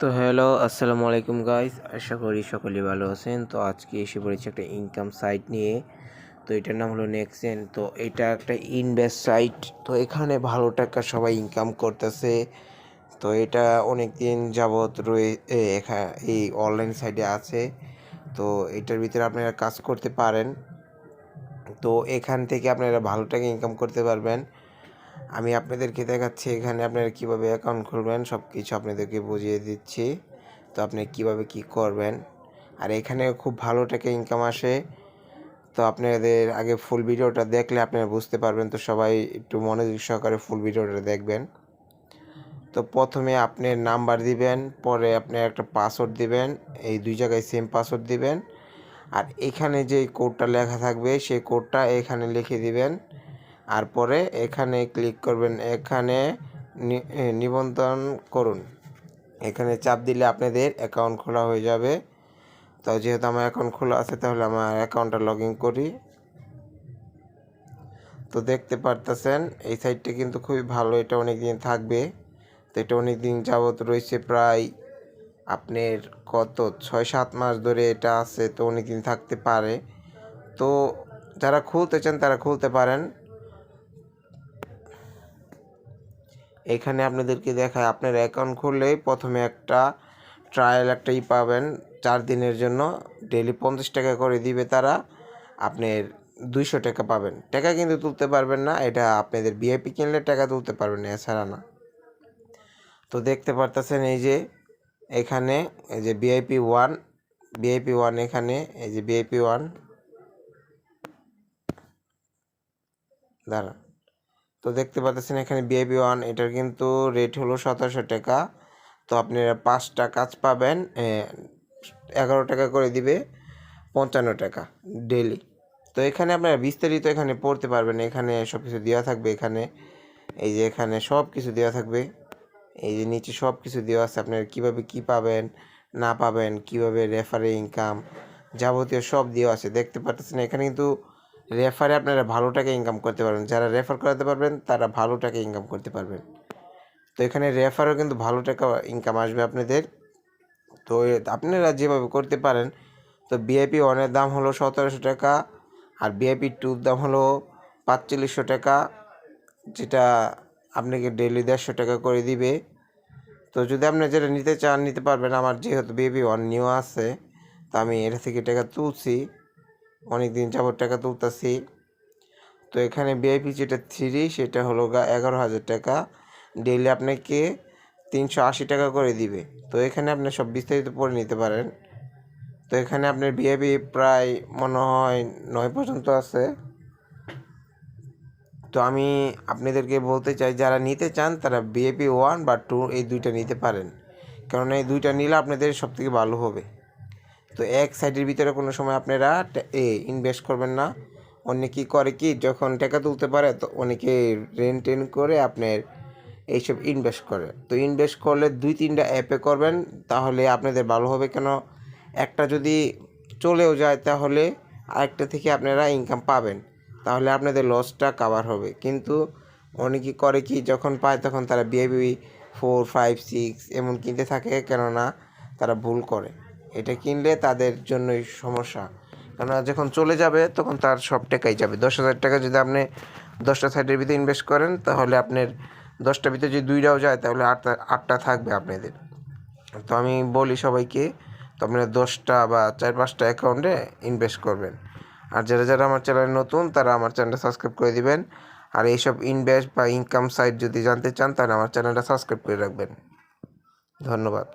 তো হ্যালো, আসসালামু আলাইকুম গাইস আশা করি সকলেই ভালো আছেন। তো আজকে এসে পড়েছি একটা ইনকাম সাইট নিয়ে। তো এটার নাম হলো নেক্সেন তো এটা একটা ইনভেস্ট সাইট তো এখানে ভালো টাকা সবাই ইনকাম করতেছে। তো এটা অনেক দিন যাবৎ রয়ে এই অনলাইন সাইটে আছে। তো এটার ভিতরে আপনারা কাজ করতে পারেন। তো এখান থেকে আপনারা ভালো টাকা ইনকাম করতে পারবেন। আমি আপনাদেরকে দেখাচ্ছি এখানে আপনারা কীভাবে অ্যাকাউন্ট খুলবেন সব কিছু আপনাদেরকে বুঝিয়ে দিচ্ছি। তো আপনি কীভাবে কি করবেন? আর এখানে খুব ভালো টাকা ইনকাম আসে। তো আপনাদের আগে ফুল ভিডিওটা দেখলে আপনারা বুঝতে পারবেন। তো সবাই একটু মনোযোগ সহকারে ফুল ভিডিওটা দেখবেন। তো প্রথমে আপনি নাম্বার দিবেন, পরে আপনি একটা পাসওয়ার্ড দিবেন, এই দুই জায়গায় সেম পাসওয়ার্ড দিবেন। আর এখানে যে কোডটা লেখা থাকবে, সেই কোডটা এখানে লিখে দিবেন। আর পরে এখানে ক্লিক করবেন, এখানে নিবন্ধন করুন। এখানে চাপ দিলে আপনাদের অ্যাকাউন্ট খোলা হয়ে যাবে। তো যেহেতু আমার অ্যাকাউন্ট খোলা আছে, তাহলে আমার অ্যাকাউন্টটা লগ ইন করি। তো দেখতে পারতেছেন, এই সাইটটা কিন্তু খুবই ভালো, এটা অনেক দিন থাকবে। তো এটা অনেক দিন যাবত রয়েছে প্রায় আপনার কত? ছয় সাত মাস ধরে এটা আছে, তো অনেক দিন থাকতে পারে। তো যারা খুলতে চান, তারা খুলতে পারেন। এখানে আপনাদেরকে দেখায়, আপনার অ্যাকাউন্ট খুললেই প্রথমে একটা ট্রায়াল একটা ই পাবেন চার দিনের জন্য। ডেলি পঞ্চাশ টাকা করে দিবে তারা, আপনার দুইশো টাকা পাবেন। টাকা কিন্তু তুলতে পারবেন না, এটা আপনাদের বিআইপি কিনলে টাকা তুলতে পারবেন না, এছাড়া না। তো দেখতে পারতেছেন এই যে, এখানে এই যে বিআইপি ওয়ান বিআইপি ওয়ান এখানে, এই যে বিআইপি ওয়ান দাঁড়ান। তো দেখতে পাচ্ছেন এখানে বিআইপি ওয়ান এটার কিন্তু রেট হলো সতেরোশো টাকা। তো আপনারা পাঁচটা কাজ পাবেন এগারো টাকা করে দিবে, পঞ্চান্ন টাকা ডেলি তো এখানে আপনারা বিস্তারিত এখানে পড়তে পারবেন, এখানে সব কিছু দেওয়া থাকবে, এখানে এই যে এখানে সব কিছু দেওয়া থাকবে। এই যে নিচে সব কিছু দেওয়া আছে, আপনারা কীভাবে কি পাবেন, না পাবেন, কীভাবে রেফারে ইনকাম যাবতীয় সব দেওয়া আছে। দেখতে পাচ্ছেন এখানে কিন্তু রেফারে আপনারা ভালো টাকা ইনকাম করতে পারবেন। যারা রেফার করাতে পারবেন, তারা ভালো টাকা ইনকাম করতে পারবেন। তো এখানে রেফারও কিন্তু ভালো টাকা ইনকাম আসবে আপনাদের। তো আপনারা যেভাবে করতে পারেন, তো বিআইপি ওয়ানের দাম হলো সতেরোশো টাকা, আর বিআইপি টুর দাম হলো পাঁচচল্লিশশো টাকা, যেটা আপনাকে ডেলি দেড়শো টাকা করে দিবে। তো যদি আপনি যেটা নিতে চান, নিতে পারবেন। আমার যেহেতু বিএপি ওয়ান নিউ আছে, তো আমি এটা থেকে টাকা তুলছি। অনেক দিন যাবত টাকা তুলতেছি। তো এখানে বিআইপি যেটা থ্রি সেটা হলো গা এগারো হাজার টাকা। ডেইলি আপনাকে তিনশো আশি টাকা করে দিবে। তো এখানে আপনি সব বিস্তারিত পড়ে নিতে পারেন। তো এখানে আপনার বিআইপি প্রায় মনে হয় নয় পর্যন্ত আছে। তো আমি আপনাদেরকে বলতে চাই, যারা নিতে চান তারা বিএপি ওয়ান বা টু এই দুইটা নিতে পারেন। কারণ এই দুইটা নিলে আপনাদের সব থেকে ভালো হবে। তো এক সাইডের ভিতরে কোনো সময় আপনারা এ ইনভেস্ট করবেন না। অনেকে করে কি, যখন টাকা তুলতে পারে, তো অনেকে রেন টেন করে আপনার এইসব ইনভেস্ট করে। তো ইনভেস্ট করলে দুই তিনটা অ্যাপে করবেন, তাহলে আপনাদের ভালো হবে। কেন, একটা যদি চলেও যায়, তাহলে আরেকটা থেকে আপনারা ইনকাম পাবেন। তাহলে আপনাদের লসটা কাভার হবে। কিন্তু অনেকে করে কি, যখন পায়, তখন তারা বিআইবি ফোর ফাইভ সিক্স এমন কিনতে থাকে। কেননা, তারা ভুল করে। এটা কিনলে তাদের জন্যই সমস্যা। কেননা যখন চলে যাবে, তখন তার সব টাকাই যাবে। দশ হাজার টাকা যদি আপনি দশটা সাইডের ভিতরে ইনভেস্ট করেন, তাহলে আপনার দশটার ভিতরে যদি দুইটাও যায়, তাহলে আটটা আটটা থাকবে আপনাদের। তো আমি বলি সবাইকে, তো আপনারা দশটা বা চার, পাঁচটা অ্যাকাউন্টে ইনভেস্ট করবেন। আর যারা যারা আমার চ্যানেলে নতুন, তারা আমার চ্যানেলটা সাবস্ক্রাইব করে দিবেন। আর এইসব ইনভেস্ট বা ইনকাম সাইট যদি জানতে চান, তাহলে আমার চ্যানেলটা সাবস্ক্রাইব করে রাখবেন। ধন্যবাদ।